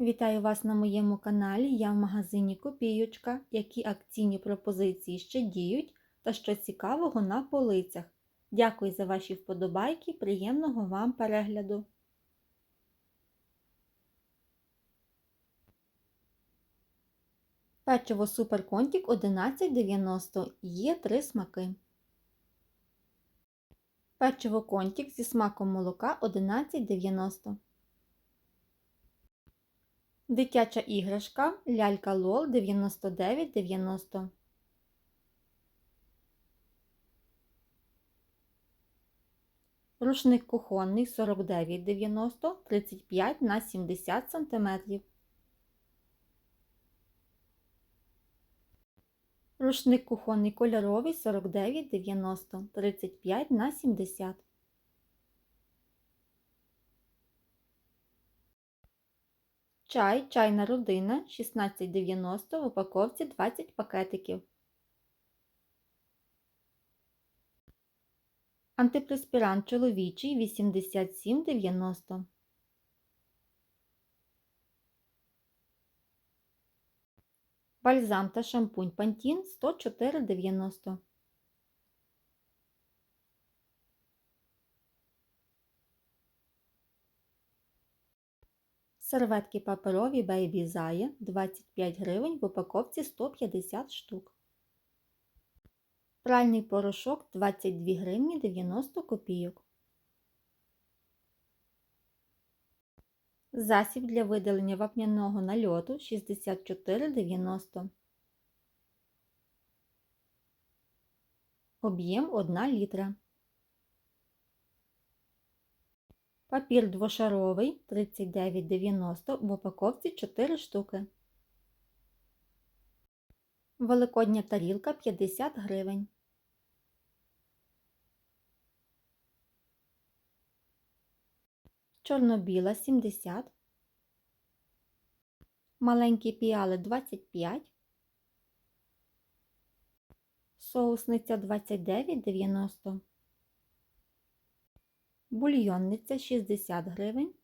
Вітаю вас на моєму каналі. Я в магазині Копійочка, які акційні пропозиції ще діють та що цікавого на полицях. Дякую за ваші вподобайки, приємного вам перегляду. Печиво Суперконтік 11,90. Є три смаки. Печиво Контік зі смаком молока 11,90. Дитяча іграшка лялька Лол 99,90. Рушник кухонний 49,90 35 на 70 см. Рушник кухонний кольоровий 49,90 35 на 70 Чай, чайна родина 16,90 в упаковці 20 пакетиків. Антипреспірант чоловічий 87,90. Бальзам та шампунь Пантін 104,90. Серветки паперові Baby Zaya 25 гривень в упаковці 150 штук. Пральний порошок 22 гривні 90 копійок. Засіб для видалення вапняного нальоту 64,90. Об'єм 1 літра. Папір двошаровий 39,90 в упаковці 4 штуки. Великодня тарілка 50 гривень. Чорно-біла 70. Маленькі піали 25. Соусниця 29,90. Бульйонниця 60 гривень.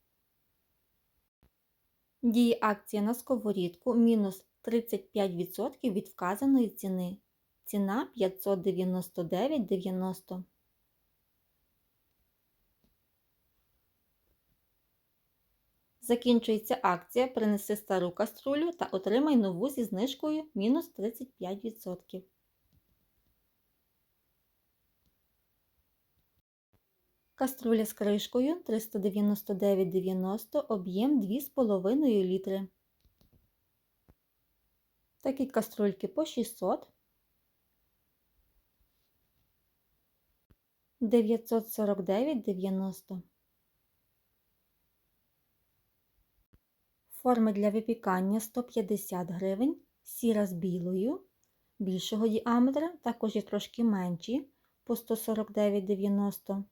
Діє акція на сковорідку мінус 35% від вказаної ціни. Ціна 599,90. Закінчується акція Принеси стару каструлю та отримай нову зі знижкою мінус 35%. Каструля з кришкою 399,90 об'єм 2,5 літри. Такі каструльки по 600. 949,90. Форми для випікання 150 гривень, сіра з білою, більшого діаметра, також є трошки менші по 149,90.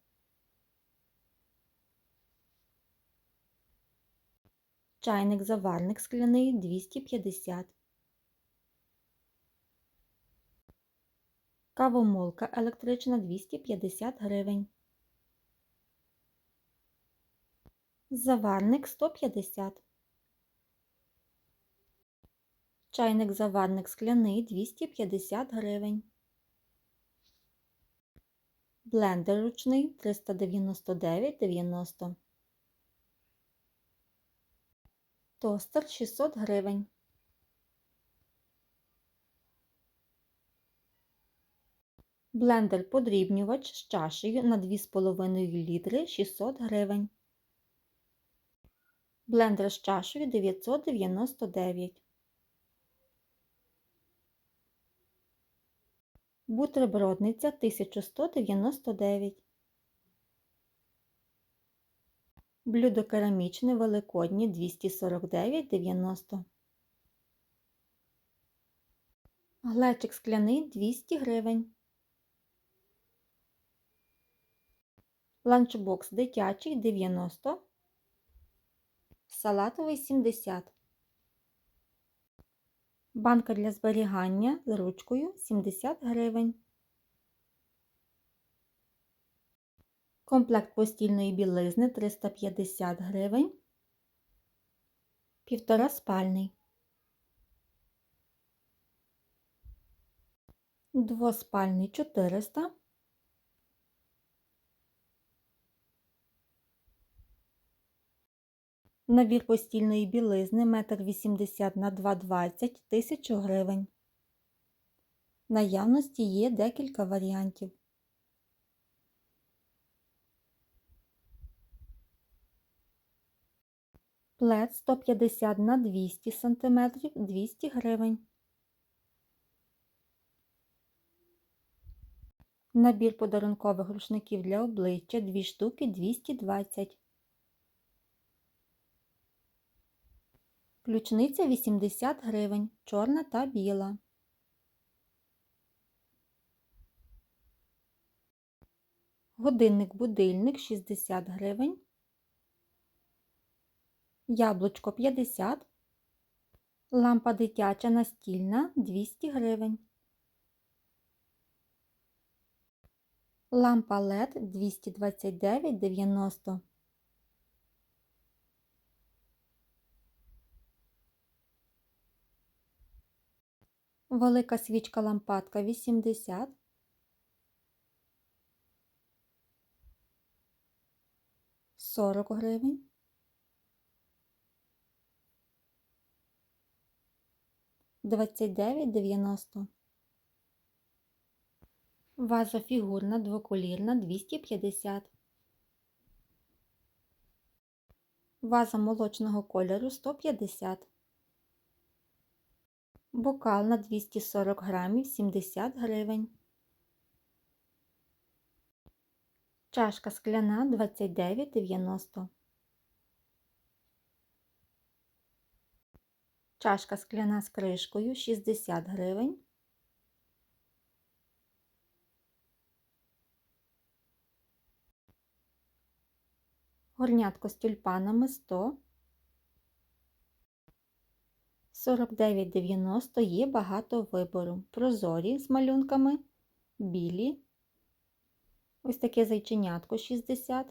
Чайник заварник скляний 250. Кавомолка електрична 250 гривень. Заварник 150. Чайник заварник скляний 250 гривень. Блендер ручний 399,90. Тостер 600 гривень. Блендер подрібнювач з чашею на 2,5 літри 600 гривень. Блендер з чашею 999. Бутербродниця 1199. Блюдо керамічне великоднє 249,90. Глечик скляний 200 гривень. Ланчбокс дитячий 90. Салатовий 70. Банка для зберігання з ручкою 70 гривень. Комплект постільної білизни 350 гривень. Півтораспальний. Двоспальний 400. Набір постільної білизни 1,80 м на 2,20 м 1000 гривень. Наявності є декілька варіантів. Плед 150 на 200 см 200 гривень. Набір подарункових рушників для обличчя 2 штуки 220. Ключниця 80 гривень, чорна та біла. Годинник-будильник 60 гривень. Яблучко 50. Лампа дитяча настільна 200 гривень. Лампа LED 229,90. Велика свічка лампадка 80. Сорок гривень. Двадцять дев'ять дев'яносто. Ваза фігурна двоколірна 250. Ваза молочного кольору 150. Бокал на 240 грамів 70 гривень. Чашка скляна 29,90. Чашка скляна з кришкою 60 гривень. Горнятко з тюльпанами 100. 49,90 є багато вибору. Прозорі з малюнками, білі. Ось таке зайченятко 60.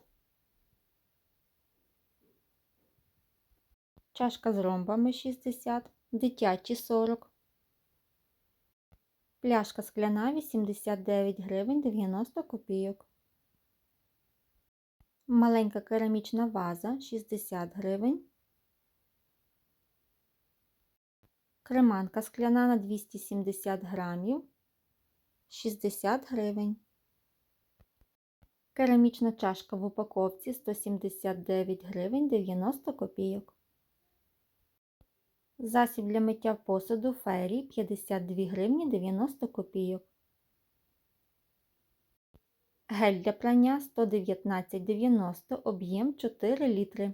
Чашка з ромбами 60, дитячі 40. Пляшка скляна 89 гривень 90 копійок. Маленька керамічна ваза 60 гривень. Креманка скляна на 270 грамів 60 гривень. Керамічна чашка в упаковці 179 гривень 90 копійок. Засіб для миття посуду фері 52 гривні 90 копійок. Гель для прання 119,90 об'єм 4 літри.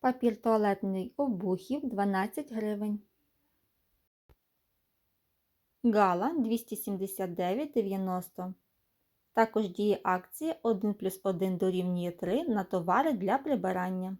Папір туалетний обухів 12 гривень. Гала 279,90. Також діє акція 1 плюс 1 дорівнює 3 на товари для прибирання.